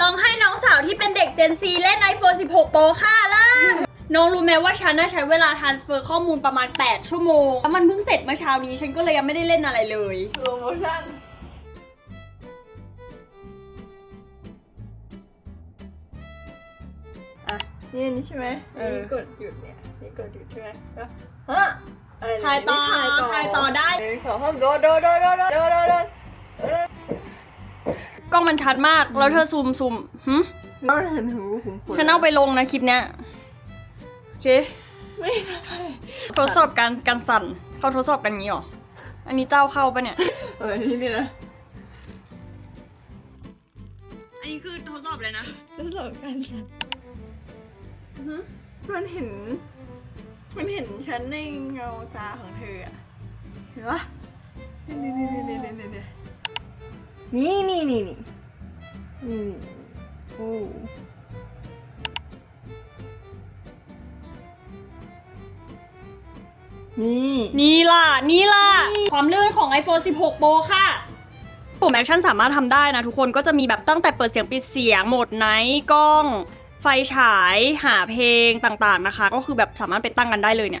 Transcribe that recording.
ลองให้น้องสาวที่เป็นเด็ก Gen Z เล่น iPhone 16 Pro ค่ะเริ่มน้องรู้ไหมว่าฉันน่ะใช้เวลา transfer ข้อมูลประมาณ 8 ชั่วโมง แล้วมันเพิ่งเสร็จเมื่อเช้านี้ฉันก็เลยยังไม่ได้เล่นอะไรเลย โปรโมชั่น อะ นี่อันนี้ใช่ไหมเออ นี่กดหยุดเนี่ย นี่กดหยุดใช่ไหมแล้วฮะอะไรเนี่ถ่ายต่อนี่ถ่ายต่อได้ หนึ่งสองสามโดดโดดโดดโดดโดดโดด ล้องมันชัดมาก แล้วเธอซูมซูมหึน้องเห็นหูผมปวดฉันเอาไปลงนะคลิปเนี้ยโอเค ไม่ได้ทดสอบการการสั่น เขาทดสอบกันงี้เหรอ อันนี้เจ้าเข้าปะเนี่ย เออที่นี่นะอันนี้คือทดสอบเลยนะ ทดสอบการสั่นมันเห็น มันเห็นฉันในเงาตาของเธออะเห็นปะ นี่นี่นี่นี่นี่นี่โอ้นี่นี่ล่ะ นี่ล่ะ ความลื่นของ iPhone 16 Pro ค่ะ ปุ่มแอคชั่นสามารถทำได้นะ ทุกคนก็จะมีแบบตั้งแต่เปิดเสียงปิดเสียงโหมดไนท์กล้อง ไฟฉายหาเพลงต่างๆนะคะ ก็คือแบบสามารถไปตั้งกันได้เลยเนี่ย